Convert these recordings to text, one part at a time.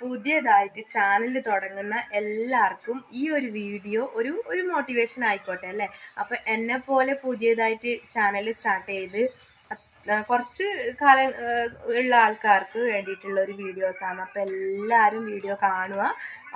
പുതിയതായിട്ട് ചാനൽ തുടങ്ങുന്ന എല്ലാവർക്കും ഈ ഒരു വീഡിയോ ഒരു ഒരു മോട്ടിവേഷൻ ആയിക്കോട്ടെ അല്ലേ? അപ്പം എന്നെ പോലെ പുതിയതായിട്ട് ചാനൽ സ്റ്റാർട്ട് ചെയ്ത് കുറച്ച് കാലം ഉള്ള ആൾക്കാർക്ക് വേണ്ടിയിട്ടുള്ള ഒരു വീഡിയോസാണ്. അപ്പോൾ എല്ലാവരും വീഡിയോ കാണുക.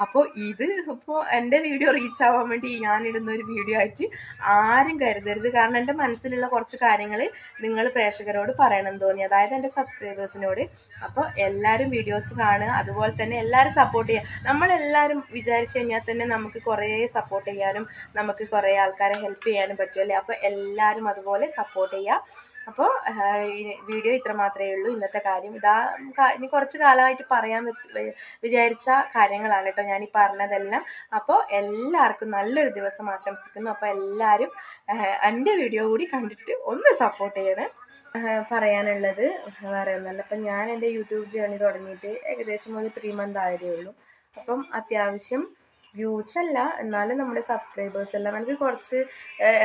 അപ്പോൾ ഇത് ഇപ്പോൾ എന്റെ വീഡിയോ റീച്ച് ആവാൻ വേണ്ടി ഞാനിടുന്ന ഒരു വീഡിയോ ആയിട്ട് ആരും കരുതരുത്. കാരണം എന്റെ മനസ്സിലുള്ള കുറച്ച് കാര്യങ്ങൾ നിങ്ങൾ പ്രേക്ഷകരോട് പറയണം തോന്നി അതായത് എന്റെ സബ്സ്ക്രൈബേഴ്സിനോട് അപ്പോൾ എല്ലാവരും വീഡിയോസ് കാണുക. അതുപോലെ തന്നെ എല്ലാവരും സപ്പോർട്ട് ചെയ്യുക. നമ്മളെല്ലാവരും വിചാരിച്ചു കഴിഞ്ഞാൽ തന്നെ നമുക്ക് കുറേ സപ്പോർട്ട് ചെയ്യാനും നമുക്ക് കുറേ ആൾക്കാരെ ഹെൽപ്പ് ചെയ്യാനും പറ്റുമല്ലേ അപ്പോൾ എല്ലാവരും അതുപോലെ സപ്പോർട്ട് ചെയ്യുക. അപ്പോൾ വീഡിയോ ഇത്ര മാത്രമേ ഉള്ളൂ. ഇന്നത്തെ കാര്യം ഇതാ ഇനി കുറച്ച് കാലമായിട്ട് പറയാൻ വെച്ച് വിചാരിച്ച കാര്യങ്ങളാണ് കേട്ടോ ഞാൻ പറഞ്ഞതെല്ലാം. അപ്പോൾ എല്ലാവർക്കും നല്ലൊരു ദിവസം ആശംസിക്കുന്നു. അപ്പോൾ എല്ലാവരും എന്റെ വീഡിയോ കൂടി കണ്ടിട്ട് ഒന്ന് സപ്പോർട്ട് ചെയ്യണം. പറയാനുള്ളത് വേറെ ഒന്നല്ല. അപ്പം ഞാൻ എന്റെ യൂട്യൂബ് ജേണി തുടങ്ങിയിട്ട് ഏകദേശം ഒരു ത്രീ മന്ത് ആയതേ ഉള്ളൂ. അപ്പം അത്യാവശ്യം വ്യൂസ് അല്ല എന്നാലും നമ്മുടെ സബ്സ്ക്രൈബേഴ്സ് എല്ലാം എനിക്ക് കുറച്ച്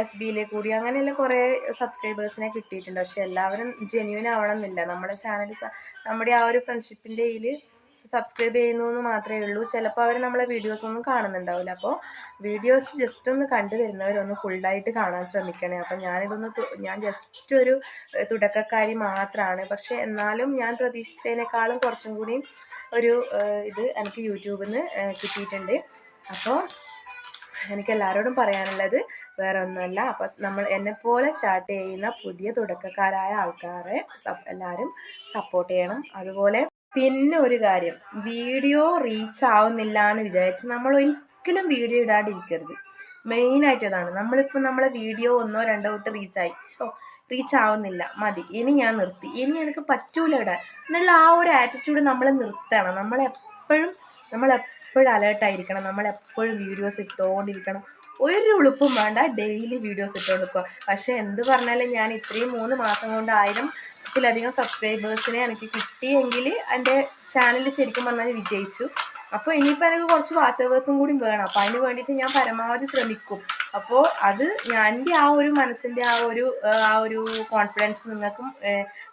എഫ് ബിയിലെ കൂടി അങ്ങനെയുള്ള കുറേ സബ്സ്ക്രൈബേഴ്സിനെ കിട്ടിയിട്ടുണ്ട്. പക്ഷെ എല്ലാവരും ജെന്യൂൻ ആവണം എന്നില്ല നമ്മുടെ ചാനൽ നമ്മുടെ ആ ഒരു ഫ്രണ്ട്ഷിപ്പിന്റെ ഇതിൽ സബ്സ്ക്രൈബ് ചെയ്യുന്നു എന്ന് മാത്രമേ ഉള്ളൂ. ചിലപ്പോൾ അവർ നമ്മളെ വീഡിയോസ് ഒന്നും കാണുന്നുണ്ടാവില്ല. അപ്പോൾ വീഡിയോസ് ജസ്റ്റ് ഒന്ന് കണ്ടു വരുന്നവരൊന്ന് ഫുള്ളായിട്ട് കാണാൻ ശ്രമിക്കണേ. അപ്പം ഞാനിതൊന്ന് ഞാൻ ജസ്റ്റ് ഒരു തുടക്കക്കാരി മാത്രമാണ് പക്ഷെ എന്നാലും ഞാൻ പ്രതീക്ഷിച്ചതിനേക്കാളും കുറച്ചും കൂടി ഒരു ഇത് എനിക്ക് യൂട്യൂബിൽ നിന്ന് കിട്ടിയിട്ടുണ്ട്. അപ്പോൾ എനിക്ക് എല്ലാവരോടും പറയാനുള്ളത് വേറെ ഒന്നുമല്ല അപ്പോൾ നമ്മൾ എന്നെപ്പോലെ സ്റ്റാർട്ട് ചെയ്യുന്ന പുതിയ തുടക്കക്കാരായ ആൾക്കാരെ എല്ലാവരും സപ്പോർട്ട് ചെയ്യണം. അതുപോലെ പിന്നെ ഒരു കാര്യം വീഡിയോ റീച്ച് ആവുന്നില്ല എന്ന് വിചാരിച്ച് നമ്മൾ ഒരിക്കലും വീഡിയോ ഇടാണ്ടിരിക്കരുത്. മെയിനായിട്ട് അതാണ് നമ്മളിപ്പോൾ നമ്മളെ വീഡിയോ ഒന്നോ രണ്ടോ തൊട്ട് റീച്ചായി സോ റീച്ച് ആവുന്നില്ല. മതി. ഇനി ഞാൻ നിർത്തി. ഇനി എനിക്ക് പറ്റൂല ഇടാൻ. എന്നുള്ള ആ ഒരു ആറ്റിറ്റ്യൂഡ് നമ്മൾ നിർത്തണം. നമ്മളെപ്പോഴും നമ്മളെപ്പോഴും അലേർട്ടായിരിക്കണം നമ്മളെപ്പോഴും വീഡിയോസ് ഇട്ടുകൊണ്ടിരിക്കണം ഒരു ഉളുപ്പും വേണ്ട. ഡെയിലി വീഡിയോസ് ഇട്ടുകൊടുക്കുക പക്ഷേ എന്ത് പറഞ്ഞാലും ഞാൻ ഇത്രയും മൂന്ന് മാസം കൊണ്ട് ആയിരം ത്തിലധികം സബ്സ്ക്രൈബേഴ്സിനെ എനിക്ക് കിട്ടിയെങ്കിൽ എന്റെ ചാനൽ ശരിക്കും പറഞ്ഞാൽ വിജയിച്ചു. അപ്പോൾ ഇനിയിപ്പോൾ എനിക്ക് കുറച്ച് വാച്ചവേഴ്സും കൂടി വേണം. അപ്പോൾ അതിന് വേണ്ടിയിട്ട് ഞാൻ പരമാവധി ശ്രമിക്കും. അപ്പോൾ അത് ഞാൻ എന്റെ ആ ഒരു മനസ്സിന്റെ ആ ഒരു ആ, ഒരു കോൺഫിഡൻസ് നിങ്ങൾക്കും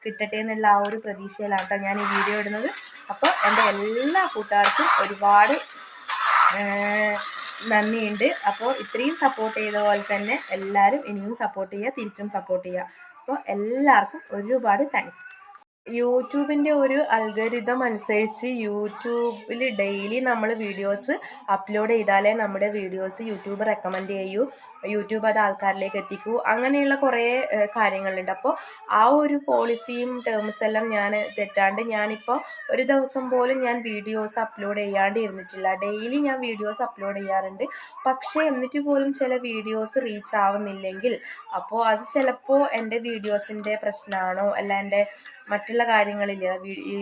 കിട്ടട്ടെ എന്നുള്ള ആ ഒരു പ്രതീക്ഷയിലാണ് കേട്ടോ ഞാൻ ഈ വീഡിയോ ഇടുന്നത്. അപ്പോൾ എന്റെ എല്ലാ കൂട്ടുകാർക്കും ഒരുപാട് നന്ദിയുണ്ട്. അപ്പോൾ ഇത്രയും സപ്പോർട്ട് ചെയ്ത പോലെ തന്നെ എല്ലാവരും ഇനിയും സപ്പോർട്ട് ചെയ്യുക തിരിച്ചും സപ്പോർട്ട് ചെയ്യുക അപ്പോൾ എല്ലാവർക്കും ഒരുപാട് താങ്ക്സ് യൂട്യൂബിന്റെ ഒരു അൽഗരിതം അനുസരിച്ച് യൂട്യൂബിൽ ഡെയിലി നമ്മൾ വീഡിയോസ് അപ്ലോഡ് ചെയ്താലേ നമ്മുടെ വീഡിയോസ് യൂട്യൂബ് റെക്കമെൻഡ് ചെയ്യൂ. യൂട്യൂബ് അത് ആൾക്കാരിലേക്ക് എത്തിക്കൂ. അങ്ങനെയുള്ള കുറേ കാര്യങ്ങളുണ്ട്. അപ്പോൾ ആ ഒരു പോളിസിയും ടേംസ് എല്ലാം ഞാൻ തെറ്റാണ്ട് ഞാനിപ്പോൾ ഒരു ദിവസം പോലും ഞാൻ വീഡിയോസ് അപ്ലോഡ് ചെയ്യാണ്ട് ഇരുന്നിട്ടില്ല. ഡെയിലി ഞാൻ വീഡിയോസ് അപ്ലോഡ് ചെയ്യാറുണ്ട്. പക്ഷേ എന്നിട്ട് പോലും ചില വീഡിയോസ് റീച്ച് ആവുന്നില്ലെങ്കിൽ അപ്പോൾ അത് ചിലപ്പോൾ എന്റെ വീഡിയോസിന്റെ പ്രശ്നമാണോ അല്ല എന്റെ മറ്റുള്ള കാര്യങ്ങളിൽ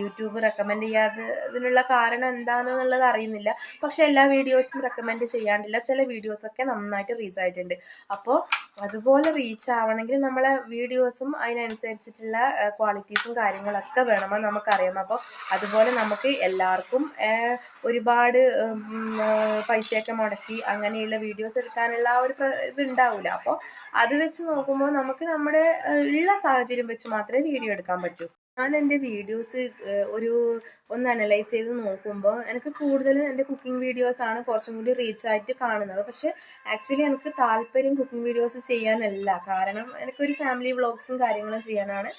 യൂട്യൂബ് റെക്കമെൻഡ് ചെയ്യാത്തതിനുള്ള കാരണം എന്താണെന്നുള്ളത് അറിയുന്നില്ല. പക്ഷെ എല്ലാ വീഡിയോസും റെക്കമെൻഡ് ചെയ്യാണ്ടില്ല. ചില വീഡിയോസൊക്കെ നന്നായിട്ട് റീച്ച് ആയിട്ടുണ്ട്. അപ്പോൾ അതുപോലെ റീച്ച് ആവണമെങ്കിൽ നമ്മളെ വീഡിയോസും അതിനനുസരിച്ചിട്ടുള്ള ക്വാളിറ്റീസും കാര്യങ്ങളൊക്കെ വേണമെന്ന് നമുക്കറിയാം അപ്പോൾ അതുപോലെ നമുക്ക് എല്ലാവർക്കും ഒരുപാട് പൈസയൊക്കെ മുടക്കി അങ്ങനെയുള്ള വീഡിയോസ് എടുക്കാനുള്ള ആ ഒരു ഇതുണ്ടാവില്ല അപ്പോൾ അത് വെച്ച് നോക്കുമ്പോൾ നമുക്ക് നമ്മുടെ ഉള്ള സാഹചര്യം വെച്ച് മാത്രമേ വീഡിയോ എടുക്കാൻ പറ്റൂ. ഞാൻ എന്റെ വീഡിയോസ് ഒരു ഒന്ന് അനലൈസ് ചെയ്ത് നോക്കുമ്പോൾ എനിക്ക് കൂടുതലും എന്റെ കുക്കിംഗ് വീഡിയോസാണ് കുറച്ചും കൂടി റീച്ച് ആയിട്ട് കാണുന്നത്. പക്ഷേ ആക്ച്വലി എനിക്ക് താല്പര്യം കുക്കിംഗ് വീഡിയോസ് ചെയ്യാനല്ല. കാരണം എനിക്കൊരു ഫാമിലി വ്ളോഗ്സും കാര്യങ്ങളും ചെയ്യാനാണ്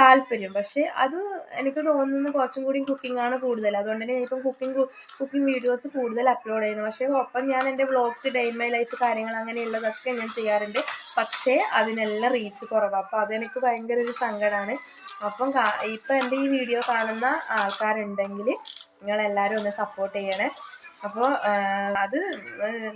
താല്പര്യം. പക്ഷേ അത് എനിക്ക് തോന്നുന്നത് കുറച്ചും കൂടി കുക്കിംഗ് ആണ് കൂടുതൽ. അതുകൊണ്ട് തന്നെ ഇപ്പം കുക്കിംഗ് കുക്കിംഗ് വീഡിയോസ് കൂടുതൽ അപ്ലോഡ് ചെയ്യുന്നു. പക്ഷേ ഒപ്പം ഞാൻ എന്റെ വ്ളോഗ്സ് ഡേ മൈ ലൈഫ് കാര്യങ്ങൾ അങ്ങനെയുള്ളതൊക്കെ ഞാൻ ചെയ്യാറുണ്ട്. പക്ഷേ അതിനെല്ലാം റീച്ച് കുറവാണ് അപ്പോൾ അതെനിക്ക് ഭയങ്കര ഒരു സങ്കടമാണ് അപ്പം ഇപ്പം എന്റെ ഈ വീഡിയോ കാണുന്ന ആൾക്കാരുണ്ടെങ്കിൽ നിങ്ങളെല്ലാവരും ഒന്ന് സപ്പോർട്ട് ചെയ്യണേ. അപ്പോൾ അത്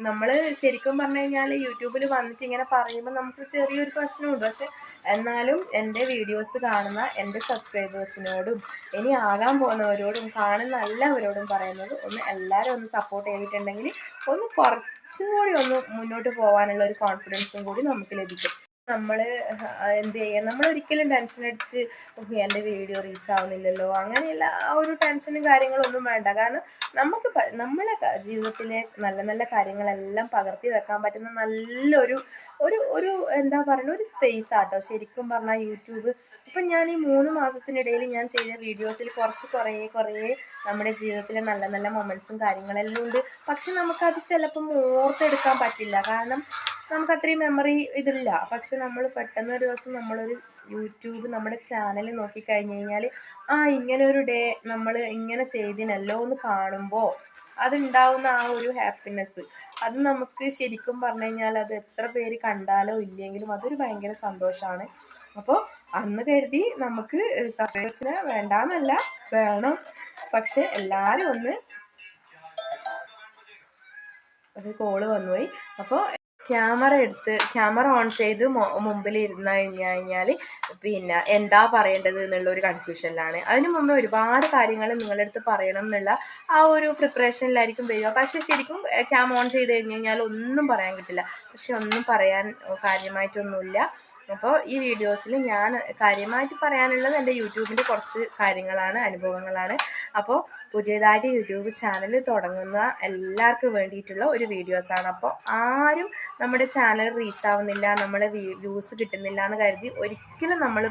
നമ്മൾ ശരിക്കും പറഞ്ഞു കഴിഞ്ഞാൽ യൂട്യൂബിൽ വന്നിട്ട് ഇങ്ങനെ പറയുമ്പോൾ നമുക്ക് ചെറിയൊരു പ്രശ്നമുണ്ട്. പക്ഷെ എന്നാലും എന്റെ വീഡിയോസ് കാണുന്ന എന്റെ സബ്സ്ക്രൈബേഴ്സിനോടും ഇനി ആകാൻ പോകുന്നവരോടും കാണുന്ന എല്ലാവരോടും പറയുന്നത് ഒന്ന് എല്ലാവരും ഒന്ന് സപ്പോർട്ട് ചെയ്തിട്ടുണ്ടെങ്കിൽ ഒന്ന് കുറച്ചും കൂടി ഒന്ന് മുന്നോട്ട് പോകാനുള്ള ഒരു കോൺഫിഡൻസും കൂടി നമുക്ക് ലഭിക്കും. നമ്മൾ എന്ത് ചെയ്യാം? നമ്മൾ ഒരിക്കലും ടെൻഷൻ അടിച്ച് "ഓഹ്, എന്റെ വീഡിയോ റീച്ച് ആവുന്നില്ലല്ലോ. അങ്ങനെയുള്ള ആ ഒരു ടെൻഷനും കാര്യങ്ങളൊന്നും വേണ്ട. കാരണം നമുക്ക് നമ്മളെ ജീവിതത്തിലെ നല്ല നല്ല കാര്യങ്ങളെല്ലാം പകർത്തി വെക്കാൻ പറ്റുന്ന നല്ലൊരു ഒരു ഒരു എന്താ പറയുക ഒരു സ്പേസ് ആട്ടോ. ശരിക്കും പറഞ്ഞാൽ യൂട്യൂബ് ഇപ്പം ഞാൻ ഈ മൂന്ന് മാസത്തിനിടയിൽ ഞാൻ ചെയ്ത വീഡിയോസിൽ കുറച്ച് കുറേ കുറേ നമ്മുടെ ജീവിതത്തിലെ നല്ല നല്ല മൊമെൻസും കാര്യങ്ങളെല്ലാം ഉണ്ട്. പക്ഷെ നമുക്കത് ചിലപ്പം ഓർത്തെടുക്കാൻ പറ്റില്ല. കാരണം നമുക്ക് അത്രയും മെമ്മറി ഇതില്ല. പക്ഷെ നമ്മൾ പെട്ടെന്ന് ഒരു ദിവസം നമ്മളൊരു യൂട്യൂബ് നമ്മുടെ ചാനൽ നോക്കിക്കഴിഞ്ഞ് കഴിഞ്ഞാൽ ആ ഇങ്ങനെ ഒരു ഡേ നമ്മൾ ഇങ്ങനെ ചെയ്തിനല്ലോ എന്ന് കാണുമ്പോൾ അതുണ്ടാവുന്ന ആ ഒരു ഹാപ്പിനെസ് അത് നമുക്ക് ശരിക്കും പറഞ്ഞു കഴിഞ്ഞാൽ അത് എത്ര പേര് കണ്ടാലോ ഇല്ലെങ്കിലും അതൊരു ഭയങ്കര സന്തോഷമാണ് അപ്പോൾ അന്ന് കരുതി നമുക്ക് സബ്സ്ക്രൈബേഴ്സിനെ വേണ്ടാന്നല്ല വേണം. പക്ഷെ എല്ലാവരും ഒന്ന് ഒരു കോൾ വന്നുപോയി. അപ്പോൾ ക്യാമറ എടുത്ത് ക്യാമറ ഓൺ ചെയ്ത് മുമ്പിൽ ഇരുന്ന് കഴിഞ്ഞു കഴിഞ്ഞാൽ പിന്നെ എന്താ പറയേണ്ടത് എന്നുള്ള ഒരു കൺഫ്യൂഷനിലാണ് അതിന് മുമ്പേ ഒരുപാട് കാര്യങ്ങൾ നിങ്ങളുടെ അടുത്ത് പറയണം എന്നുള്ള ആ ഒരു പ്രിപ്പറേഷനിലായിരിക്കും വരിക. പക്ഷെ ശരിക്കും ക്യാം ഓൺ ചെയ്ത് കഴിഞ്ഞ് കഴിഞ്ഞാൽ ഒന്നും പറയാൻ കിട്ടില്ല പക്ഷെ ഒന്നും പറയാൻ കാര്യമായിട്ടൊന്നുമില്ല. അപ്പോൾ ഈ വീഡിയോസിൽ ഞാൻ കാര്യമായിട്ട് പറയാനുള്ളത് എന്റെ യൂട്യൂബിന്റെ കുറച്ച് കാര്യങ്ങളാണ് അനുഭവങ്ങളാണ്. അപ്പോൾ പുതിയതായിട്ട് യൂട്യൂബ് ചാനൽ തുടങ്ങുന്ന എല്ലാവർക്കും വേണ്ടിയിട്ടുള്ള ഒരു വീഡിയോസാണ്. അപ്പോൾ ആരും നമ്മുടെ ചാനൽ റീച്ച് ആവുന്നില്ല നമ്മളെ വ്യൂസ് കിട്ടുന്നില്ല എന്ന് കരുതി ഒരിക്കലും നമ്മൾ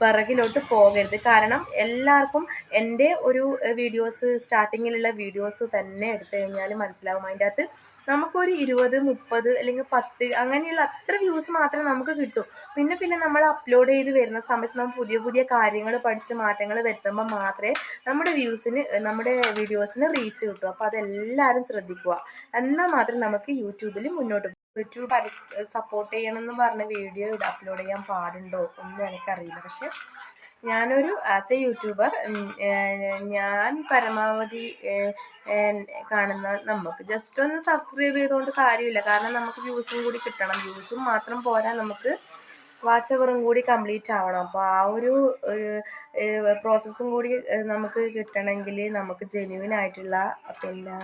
പിറകിലോട്ട് പോകരുത്. കാരണം എല്ലാവർക്കും എന്റെ ഒരു വീഡിയോസ് സ്റ്റാർട്ടിങ്ങിലുള്ള വീഡിയോസ് തന്നെ എടുത്തു കഴിഞ്ഞാൽ മനസ്സിലാവും. അതിന്റെ അകത്ത് നമുക്കൊരു ഇരുപത് മുപ്പത് അല്ലെങ്കിൽ പത്ത് അങ്ങനെയുള്ള അത്ര വ്യൂസ് മാത്രമേ നമുക്ക് കിട്ടൂ. പിന്നെ പിന്നെ നമ്മൾ അപ്ലോഡ് ചെയ്ത് വരുന്ന സമയത്ത് നമ്മൾ പുതിയ പുതിയ കാര്യങ്ങൾ പഠിച്ച് മാറ്റങ്ങൾ വരുത്തുമ്പോൾ മാത്രമേ നമ്മുടെ വ്യൂസിന് നമ്മുടെ വീഡിയോസിന് റീച്ച് കിട്ടൂ. അപ്പോൾ അതെല്ലാവരും ശ്രദ്ധിക്കുക. എന്നാൽ മാത്രം നമുക്ക് യൂട്യൂബിൽ മുന്നോട്ട് പോകും പരസ് സപ്പോർട്ട് ചെയ്യണമെന്ന് പറഞ്ഞ വീഡിയോ അപ്ലോഡ് ചെയ്യാൻ പാടുണ്ടോ ഒന്നും എനിക്കറിയില്ല. പക്ഷെ ഞാനൊരു ആസ് എ യൂട്യൂബർ ഞാൻ പരമാവധി കാണുന്ന നമുക്ക് ജസ്റ്റ് ഒന്ന് സബ്സ്ക്രൈബ് ചെയ്തുകൊണ്ട് കാര്യമില്ല. കാരണം നമുക്ക് വ്യൂസും കൂടി കിട്ടണം. വ്യൂസും മാത്രം പോരാ നമുക്ക് വാച്ച് അവറും കൂടി കംപ്ലീറ്റ് ആവണം. അപ്പോൾ ആ ഒരു പ്രോസസ്സും കൂടി നമുക്ക് കിട്ടണമെങ്കിൽ നമുക്ക് ജെന്യുവൻ ആയിട്ടുള്ള പിന്നെ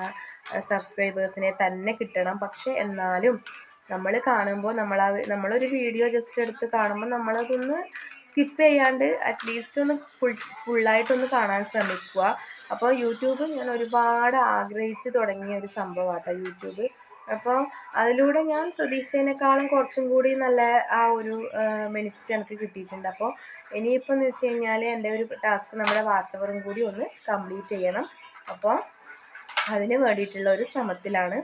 സബ്സ്ക്രൈബേഴ്സിനെ തന്നെ കിട്ടണം. പക്ഷെ എന്നാലും നമ്മൾ കാണുമ്പോൾ നമ്മൾ നമ്മളൊരു വീഡിയോ ജസ്റ്റ് എടുത്ത് കാണുമ്പോൾ നമ്മളതൊന്ന് സ്കിപ്പ് ചെയ്യാണ്ട് അറ്റ്ലീസ്റ്റ് ഒന്ന് ഫുൾ ഫുള്ളായിട്ടൊന്ന് കാണാൻ ശ്രമിക്കുക. അപ്പോൾ യൂട്യൂബ് ഞാൻ ഒരുപാട് ആഗ്രഹിച്ച് തുടങ്ങിയ ഒരു സംഭവമാട്ടോ യൂട്യൂബ്. അപ്പോൾ അതിലൂടെ ഞാൻ പ്രതീക്ഷിച്ചതിനേക്കാളും കുറച്ചും കൂടി നല്ല ആ ഒരു ബെനിഫിറ്റ് എനിക്ക് കിട്ടിയിട്ടുണ്ട്. അപ്പോൾ ഇനിയിപ്പോൾ എന്ന് വെച്ച് കഴിഞ്ഞാൽ എന്റെ ഒരു ടാസ്ക് നമ്മുടെ വാച്ചവറും കൂടി ഒന്ന് കംപ്ലീറ്റ് ചെയ്യണം. അപ്പോൾ അതിന് വേണ്ടിയിട്ടുള്ള ഒരു ശ്രമത്തിലാണ്